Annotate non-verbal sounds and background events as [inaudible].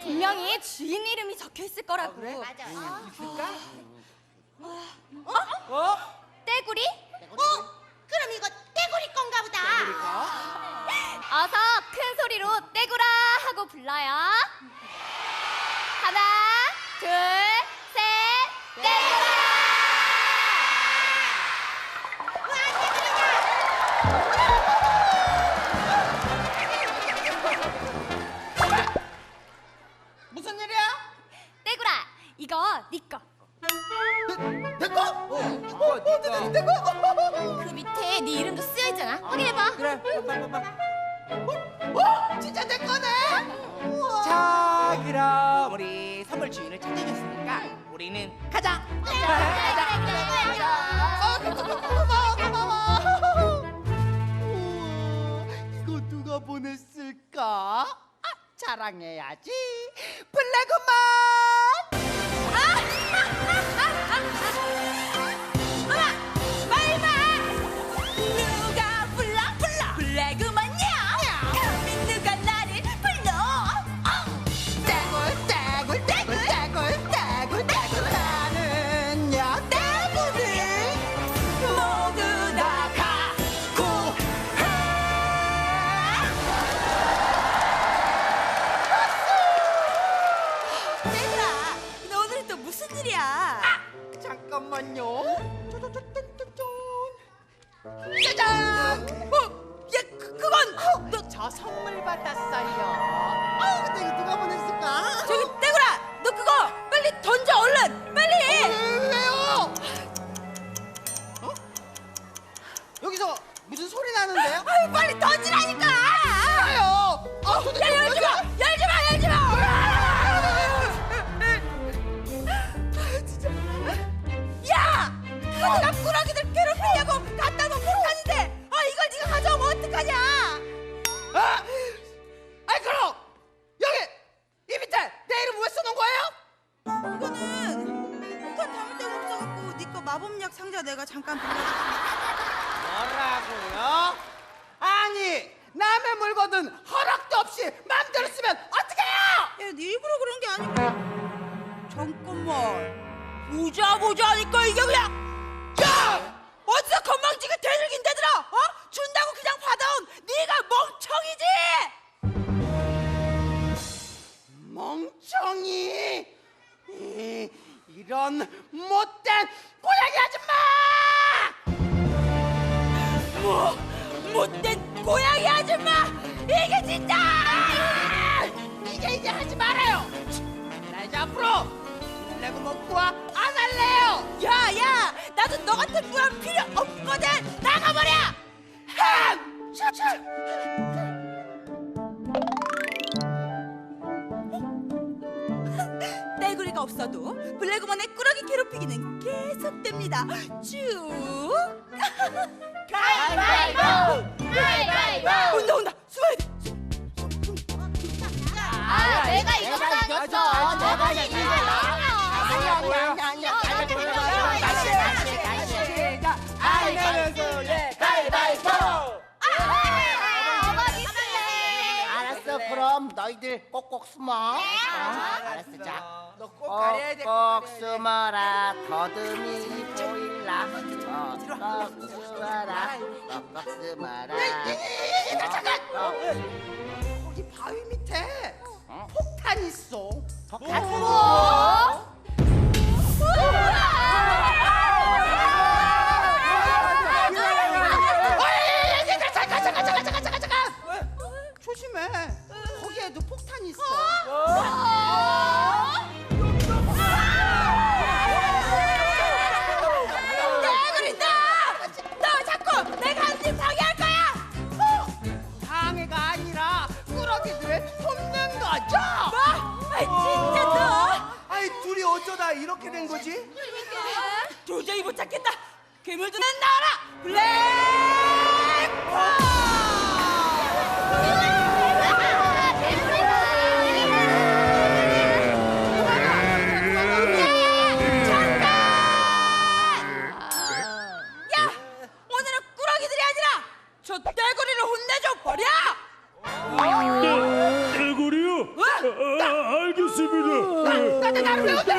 분명히 주인 이름이 적혀 있을 거라고. 그래? 맞아. 있을까? 어? 떼구리? 어? 그럼 이거 떼구리 건가 보다. 어서 큰 소리로 떼구라 하고 불러요. 하나, 둘, 어, 어, 내 거? 그 밑에 네 이름도 쓰여 있잖아. 확인해봐. 그래, 봐봐, 봐봐. 어, 진짜 내 거네. 자, 그럼 우리 선물 주인을 찾아줬으니까 우리는 가자. 어, 고마워, 고마워. 우와, 이거 누가 보냈을까? 아, 자랑해야지. 블랙우먼. 누 [laughs] 짜잔 어? 야, 그, 그건 너 저 선물 받았어요 아 근데 이거 누가 보냈을까? 저기 떼구라, 너 그거 빨리 던져 얼른, 니꺼 마법약 상자 내가 잠깐 빌려줬어. 뭐라고요? 아니 남의 물건은 허락도 없이 마음대로 쓰면 어떡해요? 야, 네 일부러 그런 게 아니고. 잠깐만. 보자 보자 하니까 이게 그냥 야 어디서 건망지게 대들긴 대 나도 너 같은 무한 필요 없거든 나가버려 햄! 샤샤! 떼구리가 없어도 블랙우먼의 꾸러기 괴롭히기는 계속됩니다 쭉 [laughs] 가위바위보! 가위바위보! 알았어 그럼 너희들 꼭꼭 숨어. 어? 알았어 자 너꼭 가려야 돼. 꼭꼭 숨어라. 더듬이 보일라. 꼭꼭 숨어라. 꼭꼭 숨어라. 잠깐! 어, 거기 바위 밑에 폭탄 있어. 뭐? 어 조심해. 거기에도 폭탄이 있어. 떼구리다 너 자꾸 내가 한일 방해할 거야 어, 방해가 아니라 꾸러기들을 돕는 거죠. 뭐? 아이 진짜 너 아이 둘이 어쩌다 이렇게 된 거지? 도저히 못 찾겠다 괴물들은 나와라 블랙 알